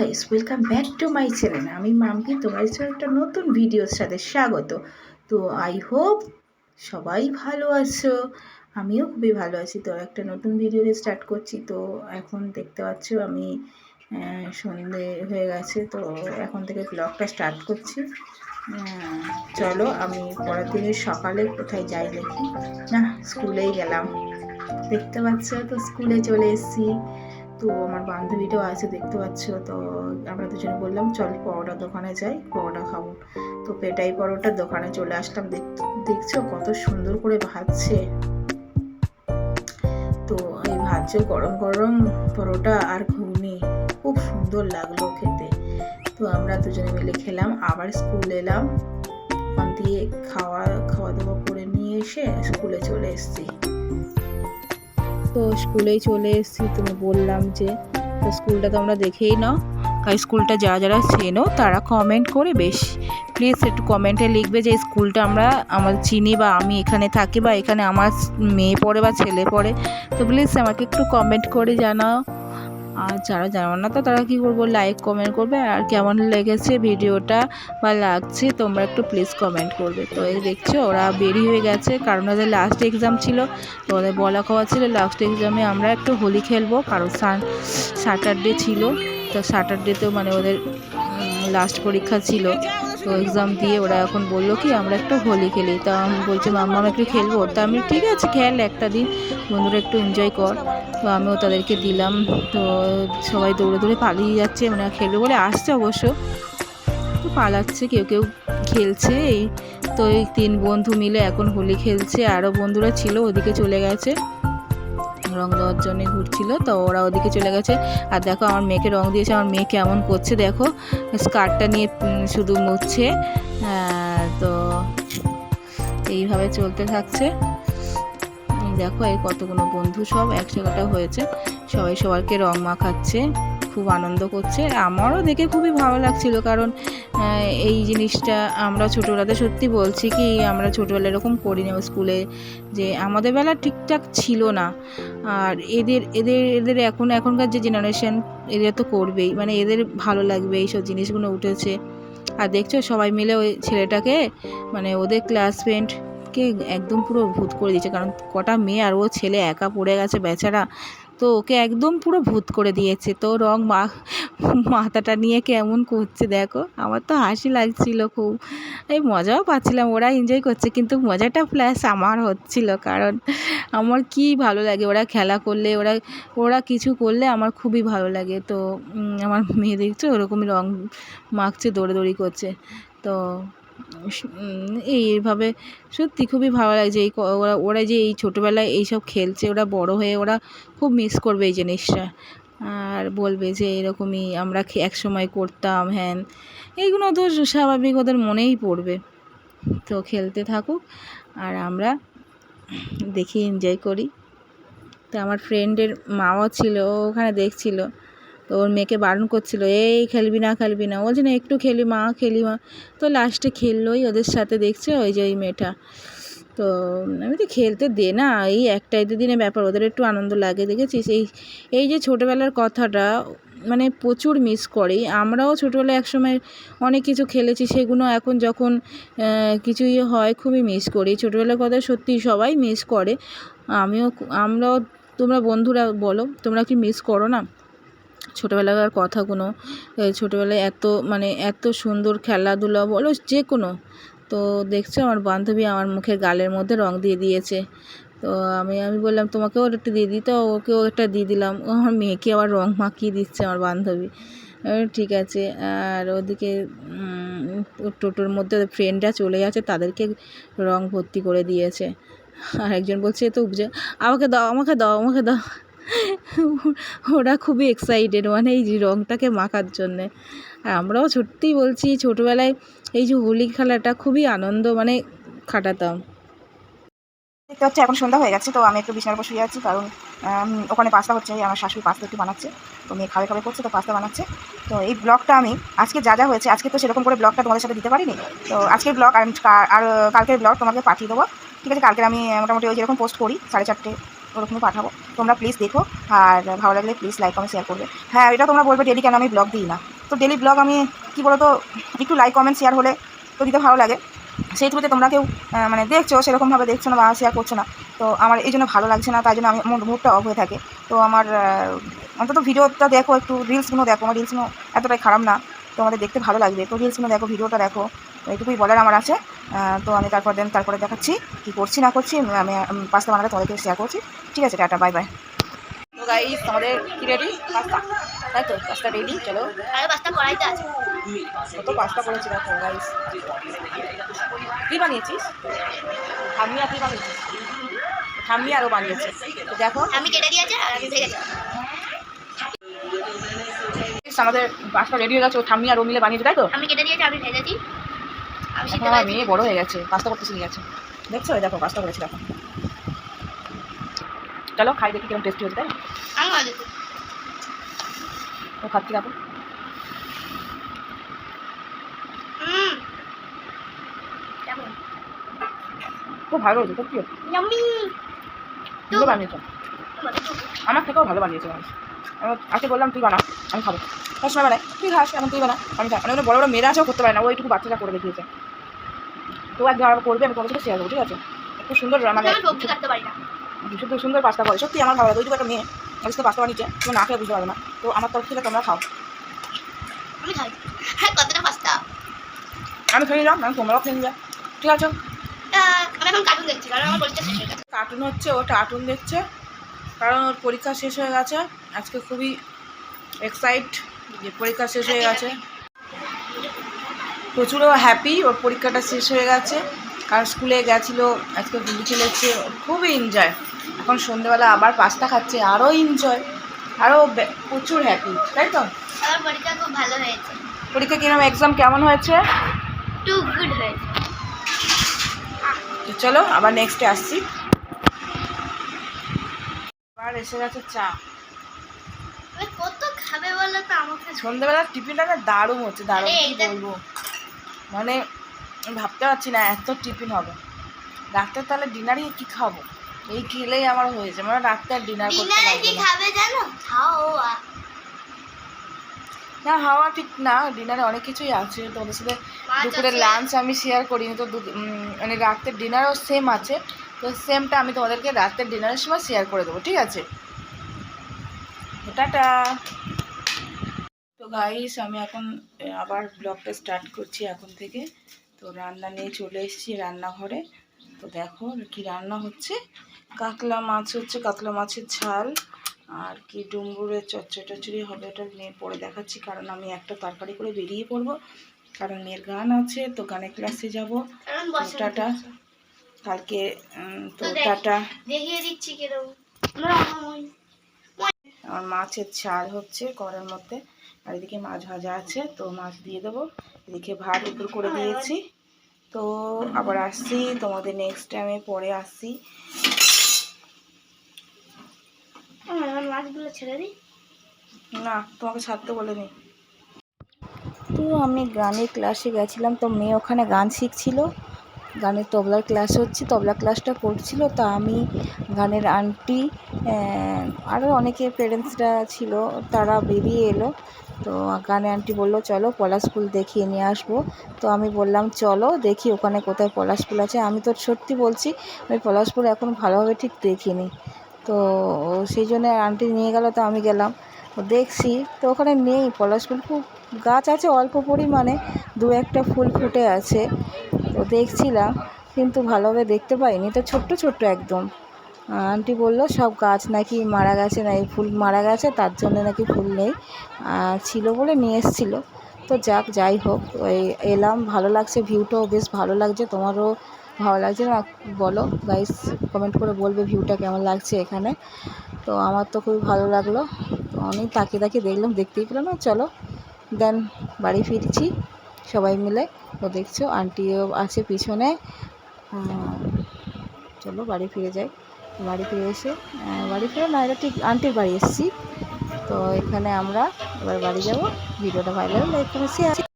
Guys welcome back to my channel আমি মাম্পি তোমার একটা নতুন ভিডিওর সাথে স্বাগত। তো আই হোপ সবাই ভালো আছো। আমিও খুবই ভালো আছি। তো একটা নতুন ভিডিও স্টার্ট করছি। তো এখন দেখতে পাচ্ছ আমি সন্ধে হয়ে গেছে। তো এখন থেকে ব্লগটা স্টার্ট করছি। চলো আমি পরের দিনের সকালে কোথায় যাই দেখি। না স্কুলেই গেলাম। দেখতে পাচ্ছ তো স্কুলে চলে এসেছি। তো আমার বান্ধবীটাও আছে, দেখতে পাচ্ছ। তো আমরা দুজনে বললাম, চল পরোটা দোকানে যাই, পরোটা খাব। তো পেটাই পরোটার দোকানে চলে আসলাম। দেখ- দেখছ কত সুন্দর করে ভাজছে? তো এই ভাজছে গরম গরম পরোটা আর ঘুগনি। খুব সুন্দর লাগল খেতে। তো আমরা দুজনে মিলে খেলাম, আবার স্কুল এলাম। ওখান দিয়ে খাওয়া খাওয়া দাওয়া করে নিয়ে এসে স্কুলে চলে এসেছি। তো স্কুলেই চলে এসেছি তুমি বললাম যে, তো স্কুলটা তোমরা দেখেই নাও। আর স্কুলটা যারা যারা চেনো, তারা কমেন্ট করে বেশ প্লিজ একটু কমেন্টে লিখবে যে স্কুলটা আমরা, আমার চিনি বা আমি এখানে থাকি বা এখানে আমার মেয়ে পড়ে বা ছেলে পড়ে। তো প্লিজ আমাকে একটু কমেন্ট করে জানাও। আর যারা জানো না তো, তারা কী করব? লাইক কমেন্ট করবে। আর কেমন লেগেছে ভিডিওটা বা লাগছে, তোমরা একটু প্লিজ কমেন্ট করবে। তো এই দেখছ, ওরা বেরি হয়ে গেছে। কারণ ওদের লাস্ট এক্সাম ছিল, তো ওদের বলা খাওয়া ছিল লাস্ট এক্সামে আমরা একটু হোলি খেলব। কারণ স্যাটারডে ছিল, তো স্যাটারডে তো মানে ওদের লাস্ট পরীক্ষা ছিল। তো এক্সাম দিয়ে ওরা এখন বলল কি, আমরা একটা হোলি খেলি। তা আমি বলছি, মাম্মা, আমি একটু খেলব। তা আমি, ঠিক আছে, খেল একটা দিন। বন্ধুরা, একটু এনজয় কর। তো আমিও তাদেরকে দিলাম। তো সবাই দৌড়ে দৌড়ে পালিয়ে যাচ্ছে মানে খেলবে বলে আসছে অবশ্য। তো পালাচ্ছে, কেউ কেউ খেলছে। এই তো এই তিন বন্ধু মিলে এখন হোলি খেলছে। আরও বন্ধুরা ছিল, ওদিকে চলে গেছে। রং দেওয়ার জন্য ঘুরছিল তো ওরা ওদিকে চলে গেছে। আর দেখো আমার মেয়েকে রং দিয়েছে আমার মেয়ে কেমন করছে দেখো। স্কার্টটা নিয়ে শুধু মুছছে। আহ, তো এইভাবে চলতে থাকছে। দেখো এই কতগুলো বন্ধু সব একসাথে হয়েছে। সবাই সবাইকে রং মাখাচ্ছে। খুব আনন্দ করছে। আমারও দেখে খুবই ভালো লাগছিল কারণ এই জিনিসটা আমরা ছোটোবেলাতে সত্যি বলছি কি, আমরা ছোটোবেলা এরকম করি না স্কুলে যে আমাদের বেলা ঠিকঠাক ছিল না। আর এদের এদের এদের এখন, এখনকার যে জেনারেশন এদের তো করবেই। মানে এদের ভালো লাগবে, এইসব জিনিসগুলো উঠেছে। আর দেখছ, সবাই মিলে ওই ছেলেটাকে মানে ওদের ক্লাস ক্লাসমেটকে একদম পুরো ভূত করে দিয়েছে। কারণ কটা মেয়ে আর ও ছেলে একা পড়ে গেছে, বেচারা তো ওকে একদম পুরো ভূত করে দিয়েছে। তো রং মা, মাথাটা নিয়ে কেমন করছে দেখো। আমার তো হাসি লাগছিল খুব। এই মজাও পাচ্ছিলাম, ওরা এনজয় করছে, কিন্তু মজাটা প্লাস আমার হচ্ছিল, কারণ আমার কি ভালো লাগে ওরা খেলা করলে, ওরা ওরা কিছু করলে আমার খুবই ভালো লাগে। তো আমার মেয়ে দেখছ ওরকমই রং মাখছে, দৌড়াদৌড়ি করছে। তো এইভাবে সত্যি খুবই ভালো লাগছে। এই ওরা ওরা যে এই ছোটোবেলায় এইসব খেলছে, ওরা বড় হয়ে ওরা খুব মিস করবে এই জিনিসটা। আর বলবে যে এরকমই আমরা খে- একসময় করতাম, হ্যান। এইগুলো তো স্বাভাবিক ওদের মনেই পড়বে। তো খেলতে থাকুক, আর আমরা দেখি এনজয় করি। তো আমার ফ্রেন্ডের মাও ছিল ওখানে দেখছিল। তো ওর মেয়েকে বারণ করছিল, এই খেলবি না খেলবি না। বলছে, না, একটু খেলি মা খেলি মা। তো লাস্টে খেললোই, ওদের সাথে দেখছে ওই যে ওই মেয়েটা। তো আমি তো খেলতে দে না, এই একটাই দিনের ব্যাপার, ওদের একটু আনন্দ লাগে, দেখেছিস? এই এই যে ছোটোবেলার কথাটা মানে প্রচুর মিস করে। আমরাও ছোটোবেলায় একসময় অনেক কিছু খেলেছি, সেগুলো এখন যখন কিছু ইয়ে হয়, খুবই মিস করি। ছোটোবেলার কথা সত্যি সবাই মিস করে। আমিও, আমরাও, তোমরা বন্ধুরা বলো, তোমরা কি মিস করো না? ছোটোবেলাকার কথাগুলো ছোটোবেলায় এত মানে এত সুন্দর খেলাধুলা বলো যে কোনো তো দেখছ আমার বান্ধবী আমার মুখে গালের মধ্যে রং দিয়ে দিয়েছে। তো আমি আমি বললাম তোমাকেও একটা দিয়ে দিই। তো ওকেও একটা দিয়ে দিলাম। ও আমার মেয়েকে আবার রং মাখিয়ে দিচ্ছে আমার বান্ধবী। ঠিক আছে, আর ওদিকে টোটোর মধ্যে ফ্রেন্ডরা চলে যাচ্ছে তাদেরকে রং ভর্তি করে দিয়েছে। আর একজন বলছে তো উপজা, আমাকে দাও আমাকে দাও আমাকে দাও। ওরা খুবই এক্সাইটেড মানে এই রঙটাকে মাখার জন্যে। আর আমরাও সত্যিই বলছি, ছোটোবেলায় এই যে হোলি খেলাটা খুবই আনন্দ মানে খাটাতাম দেখতে হচ্ছে এখন সন্ধ্যা হয়ে গেছে, তো আমি একটু বিছানার শুয়ে আছি, কারণ ওখানে পাস্তা হচ্ছে, আমার শাশুড়ি পাস্তা একটু বানাচ্ছে, তো মেয়ে খাবে খাবে করছে, তো পাস্তা বানাচ্ছে। তো এই ব্লগটা আমি, আজকে যা যা হয়েছে, আজকে তো সেরকম করে ব্লগটা তোমাদের সাথে দিতে পারিনি। তো আজকের ব্লগ, আর কালকের ব্লগ তোমাকে পাঠিয়ে দেবো। ঠিক আছে কালকে আমি মোটামুটি ওই যেরকম পোস্ট করি, সাড়ে চারটে ওরকমই পাঠাবো। তোমরা প্লিজ দেখো আর ভালো লাগলে প্লিজ লাইক কমেন্ট শেয়ার করবে। হ্যাঁ এটা তোমরা বলবে ডেলি কেন আমি ব্লগ দিই না? তো ডেলি ব্লগ আমি, কী বলো তো একটু লাইক কমেন্ট শেয়ার হলে তো দিতে ভালো লাগে। সেই থ্রুতে তোমরা কেউ মানে দেখছ, সেরকমভাবে দেখছ না বা শেয়ার করছ না, তো আমার এই জন্য ভালো লাগছে না, তাই জন্য আমি মুডটা অফ হয়ে থাকে। তো আমার অন্তত ভিডিওটা দেখো, একটু রিলসগুলো দেখো। আমার রিলসগুলো এতটাই খারাপ না তো আমাদের দেখতে ভালো লাগবে। তো রিলসগুলো দেখো ভিডিওটা দেখো। এইটুকুই বলার আমার আছে। তো আমি তারপর দেন তারপরে দেখাচ্ছি কী করছি না করছি। আমি আমি পাস্তা বানালে তোমাদেরকে শেয়ার করছি। ঠিক আছে টাটা বাই বাই তো গাইস আমাদের কি রেডি পাস্তা তাই তো? পাস্তা রেডি চলো। পাঁচটা কড়াইতে আছে। কত পাস্তা করেছি দেখো গাইস তুই বানিয়েছিস? ঠাম্মি আর তুই বানিয়েছিস ঠাম্মি আরও বানিয়েছে দেখো। আমি কেটে দিয়েছি আর আমি ভেজেছি আমাদের পাস্তা রেডি হয়ে গেছে ও ঠাম্মি আর ও মিলে বানিয়েছে তাই তো? আমি কেটে দিয়েছি আমি ভেজেছি। আমি এখন আমার মেয়ে বড় হয়ে গেছে পাস্তা করতে শিখে গেছে। দেখছ? দেখো পাস্তা করেছি দেখো। চলো খাই দেখি কীরকম টেস্টি হচ্ছে তাই ও খাচ্ছি কেমন? খুব ভালো হয়েছে সত্যি ভালো বানিয়েছো? আমার থেকেও ভালো বানিয়েছে মানুষ। আমি আজকে বললাম তুই বানা আমি খাব। তার সময় বানাই তুই খাস এখন তুই বানা। আমি খাই। অনেক বড় বড় মেয়েরা আছেও করতে পারে না। ওইটুকু বাচ্চাটা করে দেখিয়েছে। তো একদিন আবার করবে আমি তোমার সাথে শেয়ার করব ঠিক আছে? খুব সুন্দর মানে শুধু সুন্দর পাস্তা করে। সত্যি আমার ভালো লাগে। ওইটুকু একটা মেয়ে আমি তো পাস্তা বানিয়েছে তুমি না খেয়ে বুঝতে পারবে না। তো আমার তরফ থেকে তোমরা খাও। আমি খাই। হ্যাঁ কতটা পাস্তা আমি খেয়ে নিলাম আমি তোমরাও খেয়ে নিলাম ঠিক আছে? আমি এখন কার্টুন দেখছি কারণ আমার পরীক্ষা শেষ হয়ে গেছে। কার্টুন হচ্ছে ও কার্টুন দেখছে। কারণ ওর পরীক্ষা শেষ হয়ে গেছে। আজকে খুবই এক্সাইট যে পরীক্ষা শেষ হয়ে গেছে। প্রচুর হ্যাপি ওর পরীক্ষাটা শেষ হয়ে গেছে। কারণ স্কুলে গেছিল আজকে গুলি খেলেছে ওর খুবই এনজয় এখন সন্ধেবেলা আবার পাস্তা খাচ্ছে আরও এনজয় আরও প্রচুর হ্যাপি তাই তো? পরীক্ষা খুব ভালো হয়েছে। পরীক্ষা কিরম এক্সাম কেমন হয়েছে? টু গুড হয়েছে। তো চলো আবার নেক্সটে আসছি। আবার এসে গেছে চা। খাবে বলো তো আমাকে সন্ধ্যেবেলার টিফিনটা না দারুণ হচ্ছে দারুণ কি বলব? মানে ভাবতে পারছি না এত টিফিন হবে। রাত্রে তাহলে ডিনারই কি খাব? এই খেলেই আমার হয়েছে মানে রাত্রে আর ডিনার করতে লাগবে কি না। খাবে জানো? খাওয়া না হাওয়া ঠিক না ডিনারে অনেক কিছুই আছে তোমাদের সাথে দুপুরের লাঞ্চ আমি শেয়ার করিনি তো মানে রাতের ডিনারও সেম আছে তো সেমটা আমি তোমাদেরকে রাতের ডিনারের সময় শেয়ার করে দেবো ঠিক আছে? টাটা গাইস আমি এখন আবার ব্লগটা স্টার্ট করছি এখন থেকে। তো রান্না নিয়ে চলে এসেছি রান্নাঘরে। তো দেখো কি রান্না হচ্ছে। কাতলা মাছ হচ্ছে কাতলা মাছের ঝাল। আর কি ডুমুরের চচ্চড়ি টচ্চড়ি হবে ওটা নিয়ে পরে দেখাচ্ছি কারণ আমি একটা তরকারি করে বেরিয়ে পড়ব। কারণ মেয়ের গান আছে তো গানের ক্লাসে যাব। টাটা। কালকে তো টাটা। দেখিয়ে দিচ্ছি কীরকম। আমার মাছের ঝাল হচ্ছে কড়ার মধ্যে। আর এদিকে মাছ ভাজা আছে তো মাছ দিয়ে দেবো। এদিকে ভাত উপর করে দিয়েছি। তো আবার আসছি তোমাদের নেক্সট টাইমে পরে আসছি। আমার আমার মাছগুলো ছেড়ে দিই। না তোমাকে ছাড়তে বলেনি। তো আমি গানের ক্লাসে গেছিলাম তো মেয়ে ওখানে গান শিখছিল। গানের তবলার ক্লাস হচ্ছে তবলা ক্লাসটা করছিল তা আমি গানের আন্টি আরও অনেকে পেরেন্টসরা ছিল তারা বেরিয়ে এলো। তো গানের আন্টি বলল, চলো পলাশ ফুল দেখিয়ে নিয়ে আসব। তো আমি বললাম, চলো দেখি ওখানে কোথায় পলাশ ফুল আছে। আমি তো সত্যি বলছি আমি পলাশ ফুল এখন ভালোভাবে ঠিক দেখিনি। তো সেই জন্য আন্টি নিয়ে গেল, তো আমি গেলাম। দেখছি, তো ওখানে নেই পলাশ ফুল, খুব গাছ আছে অল্প পরিমাণে, দু একটা ফুল ফুটে আছে। তো দেখছিলাম, কিন্তু ভালোভাবে দেখতে পাইনি, তো ছোট্ট ছোট্ট একদম। আন্টি বলল, সব গাছ নাকি মারা গেছে না, এই ফুল মারা গেছে, তার জন্য নাকি ফুল নেই। ছিল বলে নিয়ে এসেছিল। তো যাক, যাই হোক, ওই এলাম, ভালো লাগছে, ভিউটাও বেশ ভালো লাগছে, তোমারও ভালো লাগছে না? বলো গাইস কমেন্ট করে বলবে ভিউটা কেমন লাগছে এখানে। তো আমার তো খুবই ভালো লাগল। তো আমি তাকিয়ে তাকিয়ে দেখলাম, দেখতেই পেলাম না, চলো, দেন বাড়ি ফিরছি। সবাই মিলে তো দেখছ, আন্টিও আছে পিছনে। চলো, বাড়ি ফিরে যাই। বাড়ি ফিরে এসে বাড়ি ফিরে না, এটা ঠিক আন্টির বাড়ি এসেছি। তো এখানে আমরা এবার বাড়ি যাব, ভিডিওটা ভালো এখানে শেয়ার